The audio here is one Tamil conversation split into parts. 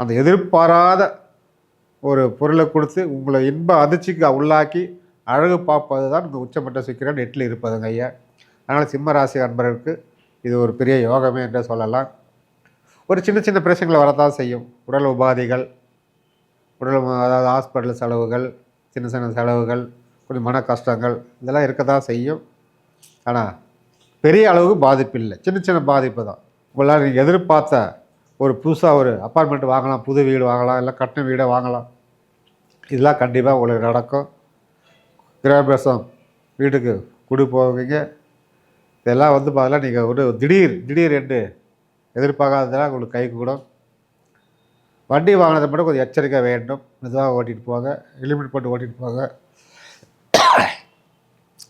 அந்த எதிர்பாராத ஒரு பொருளை கொடுத்து உங்களை இன்ப அதிர்ச்சிக்கு உள்ளாக்கி அழகு பார்ப்பது தான் இந்த உச்சமட்ட சுக்கிரன் நெட்டில் இருப்பதுங்க ஐயா. அதனால் சிம்ம ராசி அன்பர்களுக்கு இது ஒரு பெரிய யோகமே என்று சொல்லலாம். ஒரு சின்ன சின்ன பிரச்சனைகள் வரத்தான் செய்யும். உடல் உபாதைகள் உடல் அதாவது ஹாஸ்பிட்டல் செலவுகள் சின்ன சின்ன செலவுகள் கொஞ்சம் மன கஷ்டங்கள் இதெல்லாம் இருக்க தான் செய்யும். ஆனால் பெரிய அளவுக்கு பாதிப்பு இல்லை. சின்ன சின்ன பாதிப்பு தான். உங்களால் நீங்கள் எதிர்பார்த்த ஒரு புதுசாக ஒரு அப்பார்ட்மெண்ட் வாங்கலாம் புது வீடு வாங்கலாம் இல்லை கட்டின வீடை வாங்கலாம். இதெல்லாம் கண்டிப்பாக உங்களுக்கு நடக்கும். கிரகபிரசம் வீட்டுக்கு குடி போவீங்க. இதெல்லாம் வந்து பார்த்தா நீங்கள் ஒரு திடீர் திடீர் என்று எதிர்பார்க்காததெல்லாம் உங்களுக்கு கை கூடும் வண்டி வாங்கினதை மட்டும் கொஞ்சம் எச்சரிக்கை வேண்டும். மெதுவாக ஓட்டிகிட்டு போங்க. ஹெல்மெட் போட்டு ஓட்டிகிட்டு போங்க.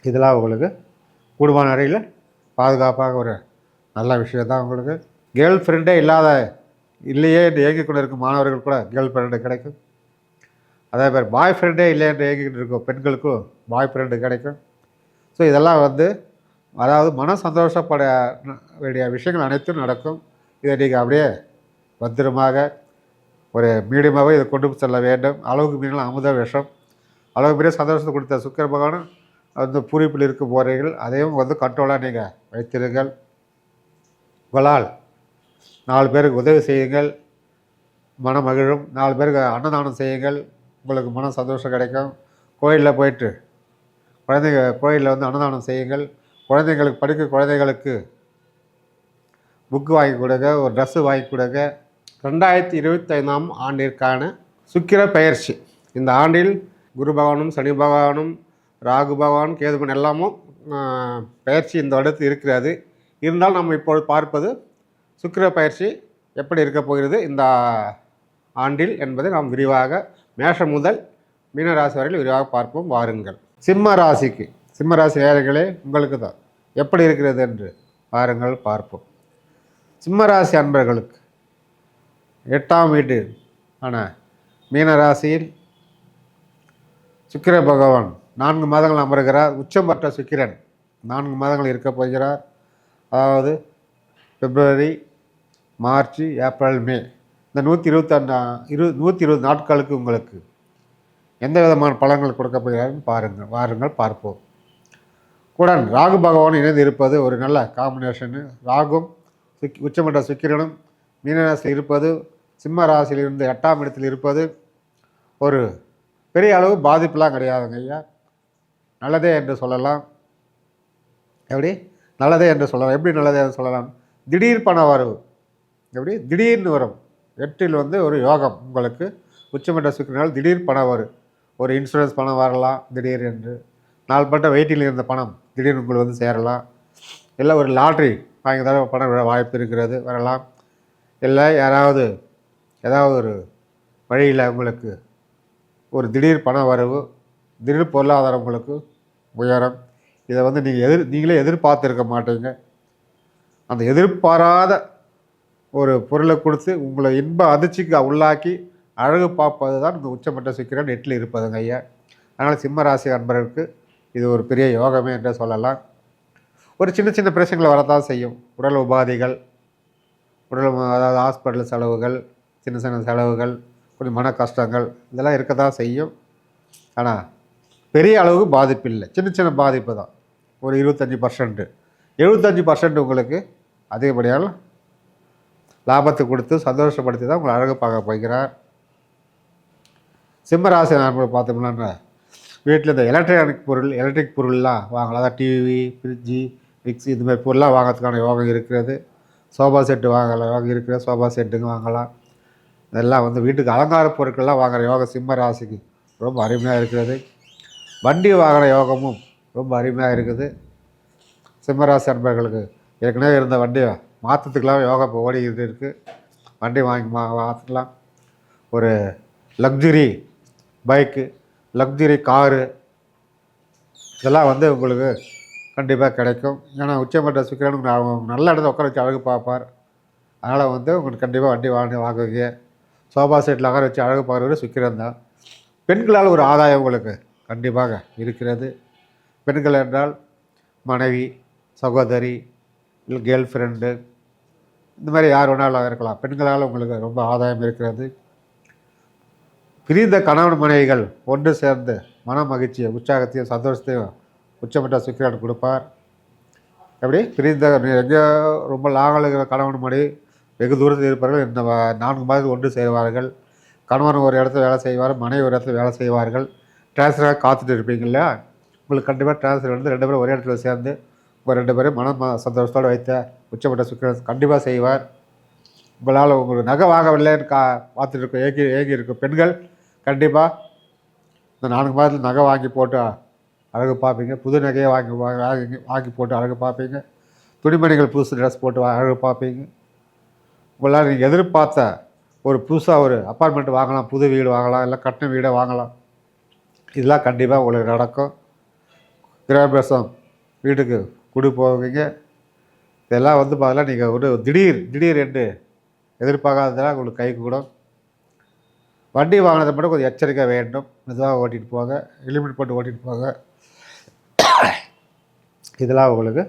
இதெல்லாம் உங்களுக்கு கூடுமான நிறையில் பாதுகாப்பாக ஒரு நல்ல விஷயம் தான் உங்களுக்கு. கேர்ள் ஃப்ரெண்டே இல்லாத இல்லையே என்று ஏங்கிக் இருக்கும் மாணவர்கள் கூட கேர்ள் ஃப்ரெண்டு கிடைக்கும். அதே மாதிரி பாய் ஃப்ரெண்டே இல்லை என்று ஏங்கிக்கிட்டு இருக்கும் பெண்களுக்கும் பாய் ஃப்ரெண்டு கிடைக்கும். ஸோ இதெல்லாம் வந்து அதாவது மன சந்தோஷப்பட வேண்டிய விஷயங்கள் அனைத்தும் நடக்கும். இதை நீங்கள் அப்படியே பத்திரமாக ஒரு மீடியமாகவே இதை கொண்டு செல்ல வேண்டும். அளவுக்கு மீறினால் அமுத விஷம். அளவுக்கு மீறிய சந்தோஷத்தை கொடுத்த சுக்கிர பகவானும் அந்த பூரிப்பில் இருக்கும் போகிறீர்கள் அதையும் வந்து கண்ட்ரோலாக நீங்கள் வைத்திருங்கள். உங்களால் நாலு பேருக்கு உதவி செய்யுங்கள். மன மகிழும். நாலு பேருக்கு அன்னதானம் செய்யுங்கள். உங்களுக்கு மன சந்தோஷம் கிடைக்கும். கோயிலில் போயிட்டு குழந்தைங்க கோயிலில் வந்து அன்னதானம் செய்யுங்கள். குழந்தைங்களுக்கு படிக்க குழந்தைகளுக்கு புக்கு வாங்கி கொடுங்க. ஒரு ட்ரெஸ்ஸு வாங்கி கொடுங்க. ரெண்டாயிரத்தி இருபத்தைந்தாம் ஆண்டிற்கான சுக்கிர பயிற்சி இந்த ஆண்டில் குரு பகவானும் சனி பகவானும் ராகு பகவான் கேதுபன் எல்லாமும் பயிற்சி இந்த இடத்து இருக்கிறது. இருந்தால் நம்ம இப்பொழுது பார்ப்பது சுக்கிர பயிற்சி எப்படி இருக்க போகிறது இந்த ஆண்டில் என்பதை நாம் விரிவாக மேஷம் முதல் மீனராசி வரையில் விரிவாக பார்ப்போம். வாருங்கள். சிம்ம ராசிக்கு சிம்ம ராசி நேயர்களே உங்களுக்கு தான். எப்படி இருக்கிறது என்று வாருங்கள் பார்ப்போம். சிம்ம ராசி அன்பர்களுக்கு எட்டாம் வீடு ஆனால் மீனராசியில் சுக்கிர பகவான் நான்கு மாதங்கள் அமர்கிறார். உச்சம் பெற்ற சுக்கிரன் நான்கு மாதங்கள் இருக்க போகிறார். அதாவது பிப்ரவரி மார்ச் ஏப்ரல் மே. இந்த நூற்றி இருபத்தஞ்சா இரு நூற்றி இருபது நாட்களுக்கு உங்களுக்கு எந்த விதமான பலன்கள் கொடுக்க பாருங்கள் வாருங்கள் பார்ப்போம். உடன் ராகு பகவான் இணைந்து இருப்பது ஒரு நல்ல காம்பினேஷனு ராகும் சுக் உச்சமன்ற சுக்கிரனும் மீனராசியில் இருப்பது சிம்ம ராசியில் இருந்து எட்டாம் இடத்தில் இருப்பது ஒரு பெரிய அளவு பாதிப்புலாம் கிடையாதுங்க ஐயா. நல்லதே என்று சொல்லலாம். எப்படி? நல்லதே என்று சொல்லலாம். எப்படி நல்லதே என்று சொல்லலாம்? திடீர் பண வரவு. எப்படி திடீர்னு வரும். எட்டில் வந்து ஒரு யோகம் உங்களுக்கு உச்சமன்ற சுக்கிரனால் திடீர் பணம் வரும் ஒரு இன்சூரன்ஸ் பணம் வரலாம் திடீர் என்று. நாள்பட்ட வெயிட்டில் இருந்த பணம் திடீர்னு உங்களுக்கு வந்து சேரலாம். இல்லை ஒரு லாட்ரி வாங்கி பணம் விட வாய்ப்பு இருக்கிறது வரலாம். இல்லை யாராவது ஏதாவது ஒரு வழியில் உங்களுக்கு ஒரு திடீர் பண வரவு திடீர் பொருளாதாரம் உங்களுக்கு உயரம். இதை வந்து நீங்கள் எதிர் நீங்களே எதிர்பார்த்துருக்க மாட்டீங்க. அந்த எதிர்பாராத ஒரு பொருளை கொடுத்து உங்களை இன்ப அதிர்ச்சிக்கு உள்ளாக்கி அழகு பார்ப்பது தான் இந்த உச்சமட்ட சுக்கிரன் நெட்டில் இருப்பதுங்க ஐயா. அதனால் சிம்ம ராசி அன்பர்களுக்கு இது ஒரு பெரிய யோகமே என்று சொல்லலாம். ஒரு சின்ன சின்ன பிரச்சனைகள் வரத்தான் செய்யும். உடல் உபாதைகள் உடல் அதாவது ஹாஸ்பிட்டல் செலவுகள் சின்ன சின்ன செலவுகள் கொஞ்சம் மன கஷ்டங்கள் இதெல்லாம் இருக்க தான் செய்யும். ஆனால் பெரிய அளவுக்கு பாதிப்பு இல்லை. சின்ன சின்ன பாதிப்பு தான். ஒரு இருபத்தஞ்சி பர்சன்ட்டு எழுபத்தஞ்சி பர்சன்ட் உங்களுக்கு அதிகப்படியான லாபத்தை கொடுத்து சந்தோஷப்படுத்தி தான் உங்களை அழகு பார்க்க போகிறார். சிம்மராசி நண்பர்கள் பார்த்தோம்னா வீட்டில் இந்த எலக்ட்ரானிக் பொருள் எலக்ட்ரிக் பொருள்லாம் வாங்கலாம். அதான் டிவி ஃப்ரிட்ஜி மிக்ஸி இது மாதிரி பொருள்லாம் வாங்கிறதுக்கான யோகம் இருக்கிறது. சோஃபா செட்டு வாங்கலாம் யோகம் இருக்கிறது சோஃபா செட்டுங்க வாங்கலாம். இதெல்லாம் வந்து வீட்டுக்கு அலங்கார பொருட்கள்லாம் வாங்குகிற யோகம் சிம்ம ராசிக்கு ரொம்ப அருமையாக இருக்கிறது. வண்டி வாங்குகிற யோகமும் ரொம்ப அருமையாக இருக்குது. சிம்மராசி அன்பர்களுக்கு ஏற்கனவே இருந்த வண்டியை மாற்றத்துக்கெல்லாம் யோகா இப்போ ஓடிக்கிட்டு இருக்குது வண்டி வாங்கி மா மாற்றலாம் ஒரு லக்ஸுரி பைக்கு லக்ஸுரி காரு இதெல்லாம் வந்து உங்களுக்கு கண்டிப்பாக கிடைக்கும். ஏன்னா உச்சமன்ற சுக்கிரனுக்கு அவங்க நல்ல இடத்துல உட்கார வச்சு அழகு பார்ப்பார். அதனால் வந்து உங்களுக்கு கண்டிப்பாக வண்டி வாங்கி வாங்குவீங்க. சோஃபா செட்டில் உட்கார வச்சு அழகு பார்க்குறது சுக்கிரன் தான். பெண்களால் ஒரு ஆதாயம் உங்களுக்கு கண்டிப்பாக இருக்கிறது. பெண்கள் என்றால் மனைவி சகோதரி இல்லை கேர்ள் ஃப்ரெண்டு இந்த மாதிரி யார் வேணாலும் இருக்கலாம். பெண்களால் உங்களுக்கு ரொம்ப ஆதாயம் இருக்கிறது. பிரிந்த கணவன் மனைவிகள் ஒன்று சேர்ந்து மன மகிழ்ச்சியை உற்சாகத்தையும் சந்தோஷத்தையும் உச்சமட்ட சுக்கிரன் கொடுப்பார். எப்படி? பிரிந்த எங்கேயோ ரொம்ப லாங்கில் இருக்கிற கணவன் மனைவி வெகு தூரத்தில் இருப்பார்கள். இந்த நான்கு மாதத்துக்கு ஒன்று சேருவார்கள். கணவன் ஒரு இடத்துல வேலை செய்வார் மனைவி ஒரு இடத்துல வேலை செய்வார்கள். டிரான்ஸ்ஃபராக காத்துட்டு இருப்பீங்க இல்லையா? உங்களுக்கு கண்டிப்பாக டிரான்ஸ்ஃபர் வந்து ரெண்டு பேரும் ஒரே இடத்துல சேர்ந்து இப்போ ரெண்டு பேரும் மனம் ம- சந்தோஷத்தோடு வைத்த உச்சமற்ற சுக்கிரன் கண்டிப்பாக செய்வார். உங்களால் உங்களுக்கு நகை வாங்கவில்லைன்னு கா பார்த்துட்டு இருக்கோம் ஏங்கி ஏங்கி இருக்கும் பெண்கள் கண்டிப்பாக இந்த நான்கு மாதத்தில் நகை வாங்கி போட்டு அழகு பார்ப்பீங்க. புது நகையை வாங்கி வாங்கி வாங்கி போட்டு அழகு பார்ப்பீங்க. துணிமணிகள் புதுசு ட்ரெஸ் போட்டு வா- அழகு பார்ப்பீங்க. உங்களால் நீங்கள் எதிர்பார்த்த ஒரு புதுசாக ஒரு அப்பார்ட்மெண்ட் வாங்கலாம் புது வீடு வாங்கலாம் இல்லை கட்டின வீடை வாங்கலாம். இதெல்லாம் கண்டிப்பாக உங்களுக்கு நடக்கும். கிரகபிரசம் வீட்டுக்கு குடி போவீங்க இதெல்லாம் வந்து பார்த்தா நீங்கள் ஒரு திடீர் திடீர் என்று எதிர்பார்க்காததெல்லாம் உங்களுக்கு கை கூடும். வண்டி வாங்கினதை மட்டும் கொஞ்சம் எச்சரிக்கை வேண்டும். மெதுவாக ஓட்டிகிட்டு போங்க. ஹெல்மெட் போட்டு ஓட்டிகிட்டு போங்க. இதெல்லாம் உங்களுக்கு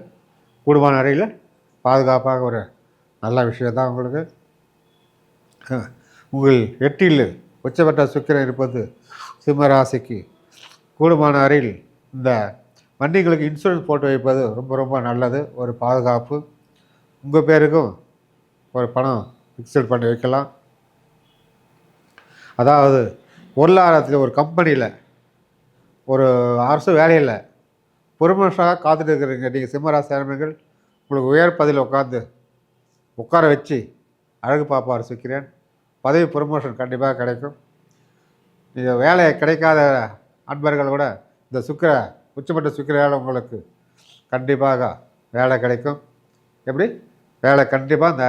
கூடுமான நிறையில் பாதுகாப்பாக ஒரு நல்ல விஷயம் தான் உங்களுக்கு. உங்கள் எட்டில் உச்சபட்ட சுக்கிரன் இருப்பது சிம்ம ராசிக்கு கூடுமான அறையில் இந்த வண்டிகளுக்கு இன்சூரன்ஸ் போட்டு வைப்பது ரொம்ப ரொம்ப நல்லது. ஒரு பாதுகாப்பு. உங்கள் பேருக்கும் ஒரு பணம் ஃபிக்ஸட் பண்ணி வைக்கலாம். அதாவது பொருளாதாரத்தில் ஒரு கம்பெனியில் ஒரு அரசு வேலையில் பொறுமனுஷாக காத்துட்டு இருக்கிறீங்க. நீங்கள் சிம்மராசி உங்களுக்கு உயர் பதவியில் உட்காந்து உட்கார வச்சு அழகு பாப்பார் சுக்கிறேன் பதவி ப்ரொமோஷன் கண்டிப்பாக கிடைக்கும். நீங்கள் வேலை கிடைக்காத அன்பர்கள் கூட இந்த சுக்கிர உச்சமட்ட சுக்கிரால் உங்களுக்கு கண்டிப்பாக வேலை கிடைக்கும். எப்படி? வேலை கண்டிப்பாக இந்த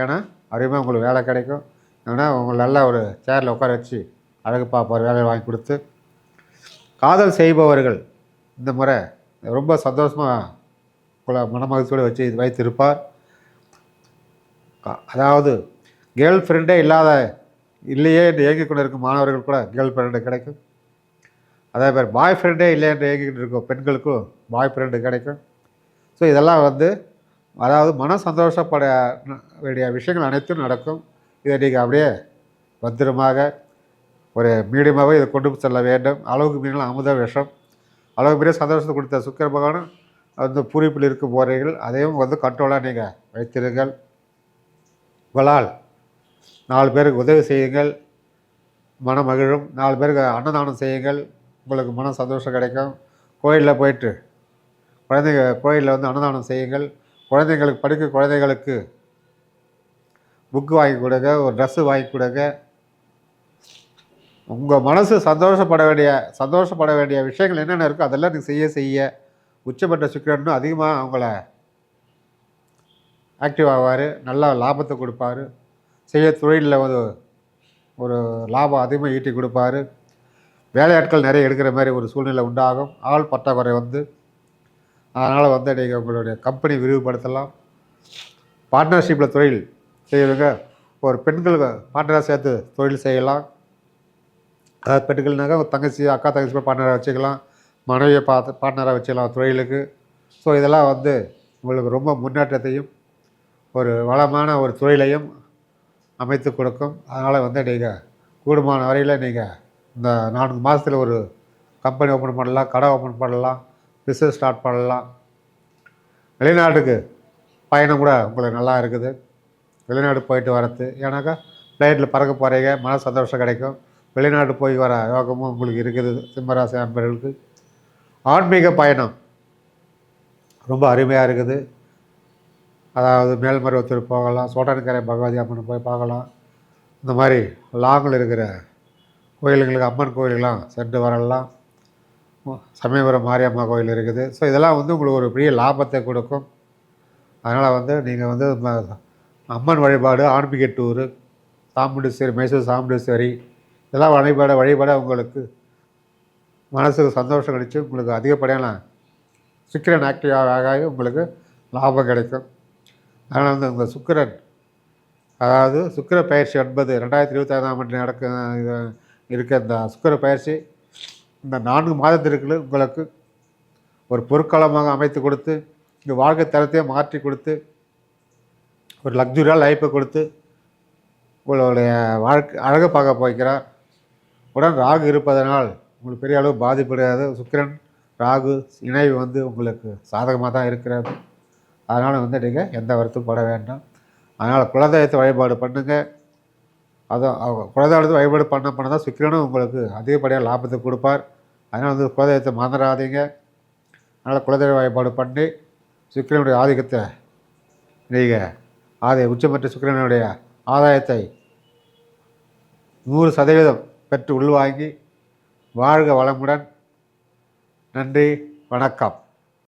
ஏன்னா அருமையாக உங்களுக்கு வேலை கிடைக்கும். ஏன்னா உங்களை நல்லா ஒரு சேரில் உட்கார வச்சு அழகு பார்ப்பார் வேலையை வாங்கி கொடுத்து காதல் செய்பவர்கள் இந்த முறை ரொம்ப சந்தோஷமாக உங்களை மனமகிழ்ச்சியோடு வச்சு வைத்திருப்பார். அதாவது கேர்ள் ஃப்ரெண்டே இல்லாத இல்லையே என்று இயங்கிக் கொண்டு இருக்கும் மாணவர்கள் கூட கேர்ள் ஃப்ரெண்டு கிடைக்கும். அதே மாதிரி பாய் ஃப்ரெண்டே இல்லைன்னு என்று இருக்கும் பெண்களுக்கும் பாய் ஃப்ரெண்டு கிடைக்கும். ஸோ இதெல்லாம் வந்து அதாவது மன சந்தோஷப்பட வேண்டிய விஷயங்கள் அனைத்தும் நடக்கும். இதை நீங்கள் அப்படியே பத்திரமாக ஒரு மீடியமாகவே இதை கொண்டு செல்ல வேண்டும். அளவுக்கு மீறினால் அமுத விஷம். அளவுக்கு மீறிய சந்தோஷத்தை கொடுத்த சுக்கர பகவானும் அந்த பூரிப்பில் இருக்கும் போகிறீர்கள் அதையும் வந்து கண்ட்ரோலாக நீங்கள் வைத்திருங்கள். உங்களால் நாலு பேருக்கு உதவி செய்யுங்கள். மனமகிழும். மகிழும் நாலு பேருக்கு அன்னதானம் செய்யுங்கள். உங்களுக்கு மன சந்தோஷம் கிடைக்கும். கோயிலில் போயிட்டு குழந்தைங்க கோயிலில் வந்து அன்னதானம் செய்யுங்கள். குழந்தைங்களுக்கு படிக்க குழந்தைகளுக்கு புக்கு வாங்கி கொடுங்க ஒரு ட்ரெஸ்ஸு வாங்கி கொடுங்க. உங்கள் மனசு சந்தோஷப்பட வேண்டிய சந்தோஷப்பட வேண்டிய விஷயங்கள் என்னென்ன இருக்கோ அதெல்லாம் நீங்கள் செய்ய செய்ய உச்சப்பட்ட சுக்கிரன் அதிகமாக அவங்கள ஆக்டிவ் ஆவார் நல்லா லாபத்தை கொடுப்பாரு. செய்ய தொழிலில் ஒரு ஒரு லாபம் அதிகமாக ஈட்டி கொடுப்பாரு. வேலையாட்கள் நிறைய எடுக்கிற மாதிரி ஒரு சூழ்நிலை உண்டாகும். ஆள் பற்றாக்குறை வந்து அதனால் வந்து நீங்கள் உங்களுடைய கம்பெனி விரிவுபடுத்தலாம். பார்ட்னர்ஷிப்பில் தொழில் செய்வங்க. ஒரு பெண்களுக்கு பார்ட்னராக சேர்த்து தொழில் செய்யலாம். அதாவது பெண்கள்னாக்கா ஒரு தங்கச்சி அக்கா தங்கச்சி பார்ட்னராக வச்சுக்கலாம். மனைவியை பார்த்து பார்ட்னராக வச்சுக்கலாம் தொழிலுக்கு. ஸோ இதெல்லாம் வந்து உங்களுக்கு ரொம்ப முன்னேற்றத்தையும் ஒரு வளமான ஒரு தொழிலையும் அமைத்து கொடுக்கும். அதனால் வந்து நீங்கள் கூடுமான வரையில் நீங்கள் இந்த நான்கு மாதத்தில் ஒரு கம்பெனி ஓப்பன் பண்ணலாம் கடை ஓப்பன் பண்ணலாம் பிஸ்னஸ் ஸ்டார்ட் பண்ணலாம். வெளிநாட்டுக்கு பயணம் கூட உங்களுக்கு நல்லா இருக்குது. வெளிநாடு போயிட்டு வரது. ஏன்னாக்கா ஃப்ளைட்டில் பறக்க போகிறீங்க மன சந்தோஷம் கிடைக்கும். வெளிநாடு போய் வர யோகமும் உங்களுக்கு இருக்குது சிம்மராசி அன்பர்களுக்கு. ஆன்மீக பயணம் ரொம்ப அருமையாக இருக்குது. அதாவது மேல்மருவத்தூர் போகலாம் சோட்டன்கரை பகவதி அம்மன் போய் பார்க்கலாம். இந்த மாதிரி லாங்கில் இருக்கிற கோயில்களுக்கு அம்மன் கோயிலுக்கெல்லாம் சென்று வரலாம். சமயபுரம் மாரியம்மா கோயில் இருக்குது. ஸோ இதெல்லாம் வந்து உங்களுக்கு ஒரு பெரிய லாபத்தை கொடுக்கும். அதனால் வந்து நீங்கள் வந்து அம்மன் வழிபாடு ஆன்மீக டூரு சாமுண்டீஸ்வரி மைசூர் சாமுண்டீஸ்வரி இதெல்லாம் வழிபாட வழிபாட உங்களுக்கு மனசுக்கு சந்தோஷம் கிடைச்சி உங்களுக்கு அதிகப்படியான சுக்கிரன் ஆக்டிவாக ஆகவே உங்களுக்கு லாபம் கிடைக்கும். அதனால் வந்து இந்த சுக்கிரன் அதாவது சுக்கிர பயிற்சி என்பது ரெண்டாயிரத்தி இருபத்தி ஐந்தாம் ஆண்டு நடக்க இது இருக்க இந்த சுக்கிர பயிற்சி இந்த நான்கு மாதத்திற்குள்ள உங்களுக்கு ஒரு பொற்காலமாக அமைத்து கொடுத்து இங்கே வாழ்க்கை தரத்தையே மாற்றி கொடுத்து ஒரு லக்ஸுரியாக லைஃப்பை கொடுத்து உங்களுடைய வாழ்க்கை அழகை பார்க்க போய்க்கிறார் உடன் ராகு இருப்பதனால் உங்களுக்கு பெரிய அளவு பாதிப்படையாது சுக்கிரன் ராகு இணைவு வந்து உங்களுக்கு சாதகமாக தான் இருக்கிறது. அதனால் வந்து நீங்கள் எந்த வருத்தம் பட வேண்டாம். அதனால் குலதெய்வத்தை வழிபாடு பண்ணுங்கள் அதை குலதெய்வத்தை வழிபாடு பண்ண பண்ண தான் சுக்கிரனும் உங்களுக்கு அதிகப்படியாக லாபத்தை கொடுப்பார். அதனால் வந்து குலதெய்வத்தை மறந்துடாதீங்க அதனால் குலதெய்வ வழிபாடு பண்ணி சுக்கிரனுடைய ஆதிக்கத்தை நீங்கள் ஆதாய உச்சமற்ற சுக்கிரனுடைய ஆதாயத்தை நூறு சதவீதம் பெற்று உள்வாங்கி வாழ்க வளமுடன். நன்றி வணக்கம்.